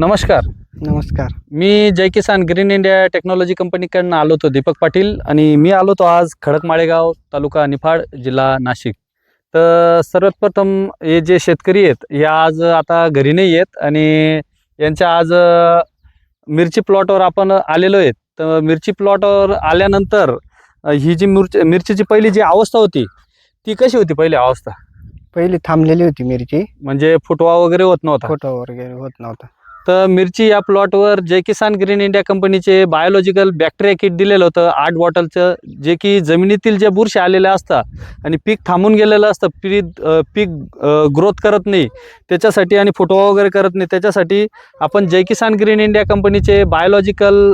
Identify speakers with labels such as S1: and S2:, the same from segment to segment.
S1: नमस्कार.
S2: नमस्कार.
S1: मी Jai Kisan green India technology कंपनीकडनं आलो होतो दीपक पाटील आणि मी आलो होतो आज खडक माळेगाव तालुका निफाड जिल्हा नाशिक. तर सर्वात प्रथम हे जे शेतकरी आहेत हे आज आता घरी नाही आहेत आणि यांच्या आज मिरची प्लॉटवर आपण आलेलो आहेत. तर मिरची प्लॉटवर आल्यानंतर ही जी मिरची मिरचीची पहिली जी अवस्था होती ती कशी होती पहिली अवस्था?
S2: पहिली थांबलेली होती मिरची.
S1: म्हणजे फुटवा वगैरे होत नव्हता.
S2: फोटो वगैरे होत नव्हता.
S1: तर मिरची या प्लॉटवर जय किसान ग्रीन इंडिया कंपनीचे बायोलॉजिकल बॅक्टेरिया किट दिलेलं होतं. आठ बॉटलचं जे की जमिनीतील जे बुरशी आलेल्या असतात आणि पीक थांबून गेलेलं असतं पीक पीक ग्रोथ करत नाही त्याच्यासाठी आणि फुटवा वगैरे करत नाही त्याच्यासाठी आपण जय किसान ग्रीन इंडिया कंपनीचे बायोलॉजिकल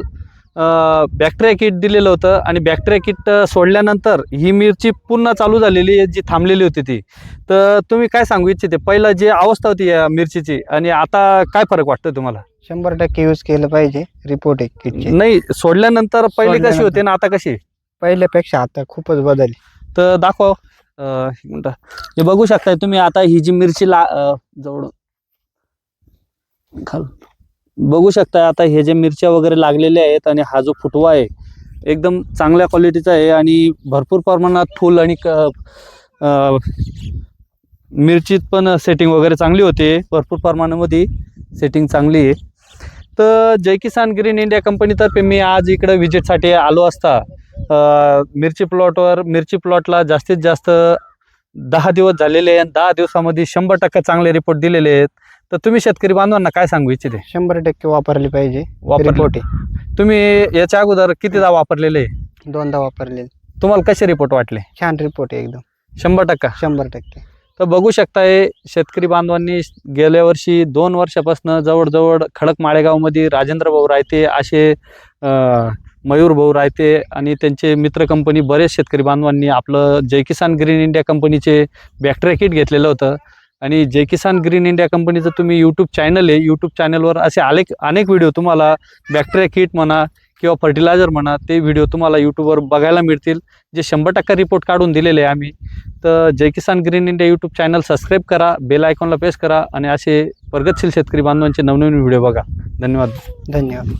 S1: बॅक्टेरिया किट दिलेलं होतं आणि बॅक्टेरिया किट सोडल्यानंतर ही मिरची पुन्हा चालू झालेली जी थांबलेली होती ती. तर तुम्ही काय सांगू इच्छिते? पहिलं जी अवस्था होती या मिरचीची आणि आता काय फरक वाटतं तुम्हाला?
S2: शंभर टक्के यूज केलं पाहिजे रिपोर्ट
S1: नाही सोडल्यानंतर पहिली कशी. होते ना आता कशी?
S2: पहिल्यापेक्षा आता खूपच बदल
S1: तर दाखव. हे बघू शकताय तुम्ही आता ही जी मिरची ला जवळ खाल. बघू शकता आता हे जे मिरच्या वगैरे लागलेल्या आहेत आणि हा जो फुटवा आहे एकदम चांगल्या क्वालिटीचा आहे आणि भरपूर प्रमाणात फुल आणि क- मिरचीत पण सेटिंग वगैरे चांगली होते. भरपूर प्रमाणामध्ये सेटिंग चांगली आहे. तर जय किसान ग्रीन इंडिया कंपनीतर्फे मी आज इकडं विजिटसाठी आलो असता. मिरची प्लॉटवर मिरची प्लॉटला जास्तीत जास्त दहा दिवस झालेले आहे आणि दहा दिवसामध्ये शंभर टक्के चांगले रिपोर्ट दिलेले आहेत. तर तुम्ही शेतकरी बांधवांना काय सांगू इच्छिते?
S2: शंभर टक्के वापरली पाहिजे.
S1: वापरले.
S2: रिपोर्ट
S1: तुम्ही याच्या अगोदर कितीदा वापरलेले? आहे?
S2: दोनदा वापरले
S1: तुम्हाला कसे रिपोर्ट वाटले?
S2: छान रिपोर्ट आहे एकदम.
S1: शंभर टक्का?
S2: शंभर टक्के.
S1: तर बघू शकताय शेतकरी बांधवांनी गेल्या वर्षी दोन वर्षापासून जवळजवळ खडक माळेगावमध्ये राजेंद्र भाऊ रायते असे अं, मयूर भाऊ रायते आणि त्यांचे मित्र कंपनी बरेच शेतकरी बांधवांनी आपलं जय किसान ग्रीन इंडिया कंपनीचे बॅक्टेरिया किट घेतलेलं होतं. आणि जे किसान ग्रीन इंडिया कंपनीचं तुम्ही यूट्यूब चॅनल आहे यूट्यूब चॅनलवर असे अनेक अनेक व्हिडिओ तुम्हाला बॅक्टेरिया किट म्हणा किंवा फर्टिलायझर म्हणा ते व्हिडिओ तुम्हाला यूट्यूबवर बघायला मिळतील. जे शंभर टक्का रिपोर्ट काढून दिलेले आहे आम्ही. तर Jai Kisan green India YouTube channel subscribe करा बेल आयकॉनला प्रेस करा आणि असे प्रगतशील शेतकरी बांधवांचे नवनवीन व्हिडिओ बघा. धन्यवाद.
S2: धन्यवाद.